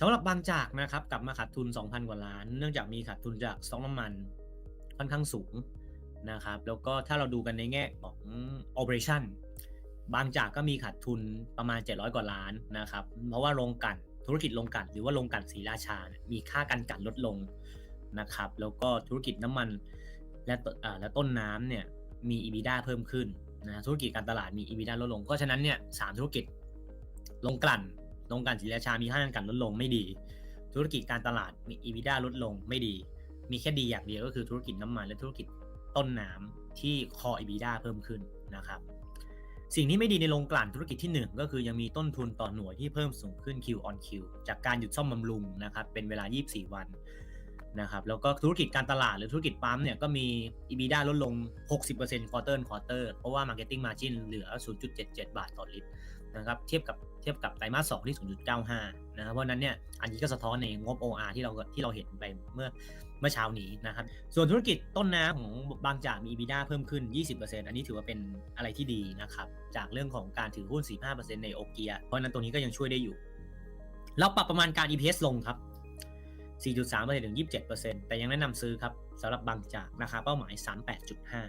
สำหรับบางจากนะครับกลับมาขาดทุน 2,000 กว่าล้าน เนื่องจากมีขาดทุนจากสต็อกน้ำมันค่อนข้างสูงนะครับแล้วก็ถ้าเราดูกันในแง่ของ operation บางจากก็มีขาดทุนประมาณ 700 กว่าล้านนะครับเพราะว่าโรงกันธุรกิจโรงกันหรือว่าโรงกันศรีราชาเนี่ยมีค่าการกันลดลงนะครับแล้วก็ธุรกิจน้ำมันและและต้นน้ำเนี่ยมี EBITDA เพิ่มขึ้นนะธุรกิจการตลาดมี EBITDA ลดลงเพราะฉะนั้นเนี่ยสามธุรกิจโรงกลั่น โรงกลั่นศรีราชามีค่าเงินกันลดลงไม่ดี ธุรกิจการตลาดมี EBITDA ลดลงไม่ดี มีแค่ดีอย่างเดียวก็คือธุรกิจน้ำมันและธุรกิจต้นน้ำที่คอ EBITDA เพิ่มขึ้นนะครับ สิ่งที่ไม่ดีในโรงกลั่นธุรกิจที่ 1 ก็คือยังมีต้นทุนต่อหน่วยที่เพิ่มสูงขึ้น Q on Q จากการหยุดซ่อมบำรุงนะครับเป็นเวลา 24 วัน นะครับแล้วก็ธุรกิจการตลาดหรือธุรกิจปั๊มเนี่ยก็มี EBITDA ลดลง 60% quarter on quarter เพราะว่า marketing margin เหลือ 0.77 บาทต่อลิตรนะครับเทียบกับเทียบกับไตรมาส2ที่ 0.95 นะครับเพราะนั้นเนี่ยอันนี้ก็สะท้อนในงบ OR ที่เราที่เราเห็นไปเมื่อเมื่อเช้านี้นะครับส่วนธุรกิจต้นน้ำของบางจากมี EBITDA เพิ่มขึ้น 20%อันนี้ถือว่าเป็นอะไรที่ดีนะครับจากเรื่องของการถือหุ้น 45%ในโอเกียเพราะนั้นตรงนี้ก็ยังช่วยได้อยู่ เราปรับประมาณการ EPS ลงครับ 4.3%ถึง 27%แต่ยังแนะนำซื้อครับสำหรับบางจากราคาเป้าหมาย 38.5